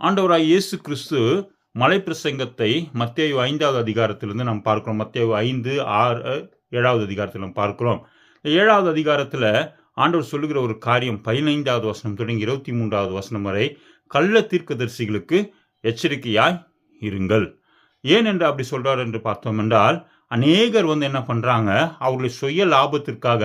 ஆண்டவராய் இயேசு கிறிஸ்து மலை பிரசங்கத்தை மத்திய ஐந்தாவது அதிகாரத்திலிருந்து நாம் பார்க்கிறோம். மத்திய ஐந்து ஆறு ஏழாவது அதிகாரத்தில் நாம் பார்க்கிறோம். ஏழாவது அதிகாரத்தில் ஆண்டவர் சொல்லுகிற ஒரு காரியம் பதினைந்தாவது வசனம் தொடங்கி இருபத்தி மூன்றாவது வசனம் வரை கள்ள தீர்க்கதரிசிகளுக்கு எச்சரிக்கையாய் இருங்கள். ஏன் என்று அப்படி சொல்கிறார் என்று பார்த்தோம் என்றால் அநேகர் வந்து என்ன பண்ணுறாங்க அவர்களுடைய சுய லாபத்திற்காக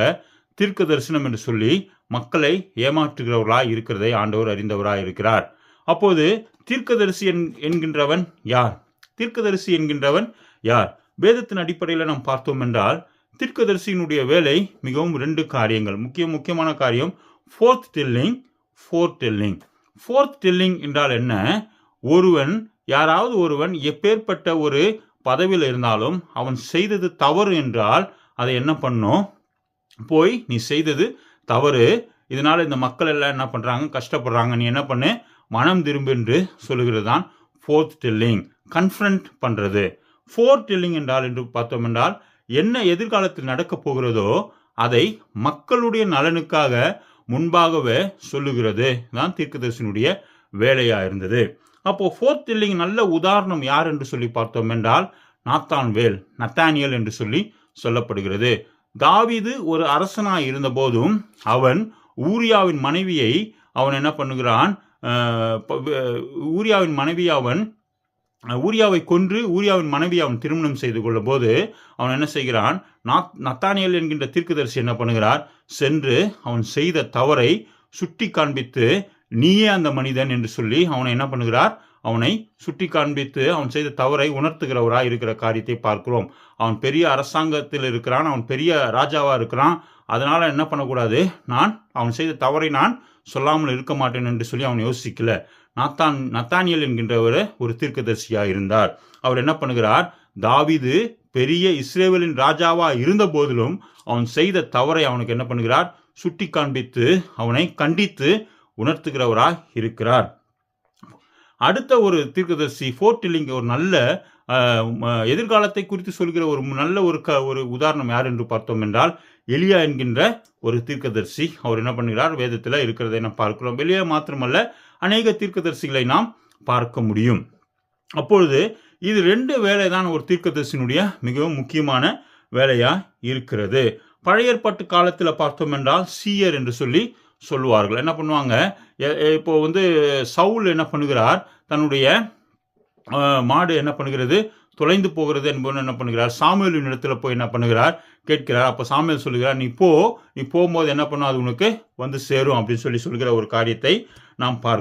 தீர்க்க தரிசனம் என்று சொல்லி மக்களை ஏமாற்றுகிறவர்களாய் இருக்கிறதை ஆண்டவர் அறிந்தவராய் இருக்கிறார். அப்போது தீர்க்கதரிசி என்கின்றவன் யார்? தீர்க்கதரிசி என்கின்றவன் யார்? வேதத்தின் அடிப்படையில் நாம் பார்த்தோம் என்றால் தீர்க்கதரிசியினுடைய வேலை மிகவும் ரெண்டு காரியங்கள். முக்கிய முக்கியமான காரியம் forth telling forth telling forth telling என்றால் என்ன? ஒருவன் யாராவது ஒருவன் எப்பேற்பட்ட ஒரு பதவியில் இருந்தாலும் அவன் செய்தது தவறு என்றால் அதை என்ன பண்ணும்? போய் நீ செய்தது தவறு. இதனால் இந்த மக்கள் எல்லாம் என்ன பண்ணுறாங்க கஷ்டப்படுறாங்க. நீ என்ன பண்ணு? மனம் திரும்பு என்று சொல்லுகிறது தான் ஃபோர்த் டெல்லிங் கன்ஃபரண்ட் பண்ணுறது ஃபோர்த் டெல்லிங் என்றால் என்று பார்த்தோம் என்றால் என்ன எதிர்காலத்தில் நடக்கப் போகிறதோ அதை மக்களுடைய நலனுக்காக முன்பாகவே சொல்லுகிறது. தான் தீர்க்கதரிசனுடைய வேலையாக இருந்தது. அப்போது ஃபோர்த் டில்லிங் நல்ல உதாரணம் யார் என்று சொல்லி பார்த்தோம் என்றால் நாத்தான் வேல் நத்தானியல் என்று சொல்லி சொல்லப்படுகிறது. தாவிது ஒரு அரசனாக இருந்தபோதும் அவன் ஊரியாவின் மனைவியை அவன் என்ன பண்ணுகிறான் ஊரியாவின் மனைவி அவன் ஊரியாவை கொன்று ஊரியாவின் மனைவி அவன் திருமணம் செய்து கொள்ளும் போது அவன் என்ன செய்கிறான் நத்தானியல் என்கின்ற தீர்க்கதரிசி என்ன பண்ணுகிறார் சென்று அவன் செய்த தவறை சுட்டி காண்பித்து நீயே அந்த மனிதன் என்று சொல்லி அவனை என்ன பண்ணுகிறார் அவனை சுட்டி காண்பித்து அவன் செய்த தவறை உணர்த்துகிறவராக இருக்கிற காரியத்தை பார்க்கிறோம். அவன் பெரிய அரசாங்கத்தில் இருக்கிறான் அவன் பெரிய ராஜாவாக இருக்கிறான். அதனால் என்ன பண்ணக்கூடாது? நான் அவன் செய்த தவறை நான் சொல்லாமல் இருக்க மாட்டேன் என்று சொல்லி அவன் யோசிக்கல. நத்தான் நத்தானியல் என்கின்றவர் ஒரு தீர்க்கதரிசியாக இருந்தார். அவர் என்ன பண்ணுகிறார்? தாவிது பெரிய இஸ்ரேவலின் ராஜாவா இருந்த போதிலும் அவன் செய்த தவறை அவனுக்கு என்ன பண்ணுகிறார்? சுட்டி காண்பித்து அவனை கண்டித்து உணர்த்துகிறவராக இருக்கிறார். அடுத்த ஒரு தீர்க்கதரிசி ஃபோர்டிலிங் ஒரு நல்ல எதிர்காலத்தை குறித்து சொல்கிற ஒரு நல்ல ஒரு க ஒரு உதாரணம் யார் என்று பார்த்தோம் என்றால் எலியா என்கின்ற ஒரு தீர்க்கதரிசி. அவர் என்ன பண்ணுகிறார்? வேதத்தில் இருக்கிறதை நாம் பார்க்கிறோம். எலியா மாத்திரமல்ல அநேக தீர்க்கதர்சிகளை நாம் பார்க்க முடியும். அப்பொழுது இது ரெண்டு வேலை தான் ஒரு தீர்க்கதர்சினுடைய மிகவும் முக்கியமான வேலையாக இருக்கிறது. பழையற்பட்டு காலத்தில் பார்த்தோம் என்றால் சீயர் என்று சொல்லி சொல்லுவார்கள். என்ன பண்ணுவாங்க? இப்போ வந்து சவுல் என்ன பண்ணுகிறார்? தன்னுடைய மாடு என்ன பண்ணுகிறது? தொலைந்து போகிறது என்பவன் என்ன பண்ணுகிறார்? சாமியலின் இடத்துல போய் என்ன பண்ணுகிறார்? கேட்கிறார். அப்போ சாமியல் சொல்லுகிறார் நீ போ. நீ போகும்போது என்ன பண்ணும்? அது உனக்கு வந்து சேரும். அப்படின்னு சொல்லி சொல்கிற ஒரு காரியத்தை நாம் பார்க்க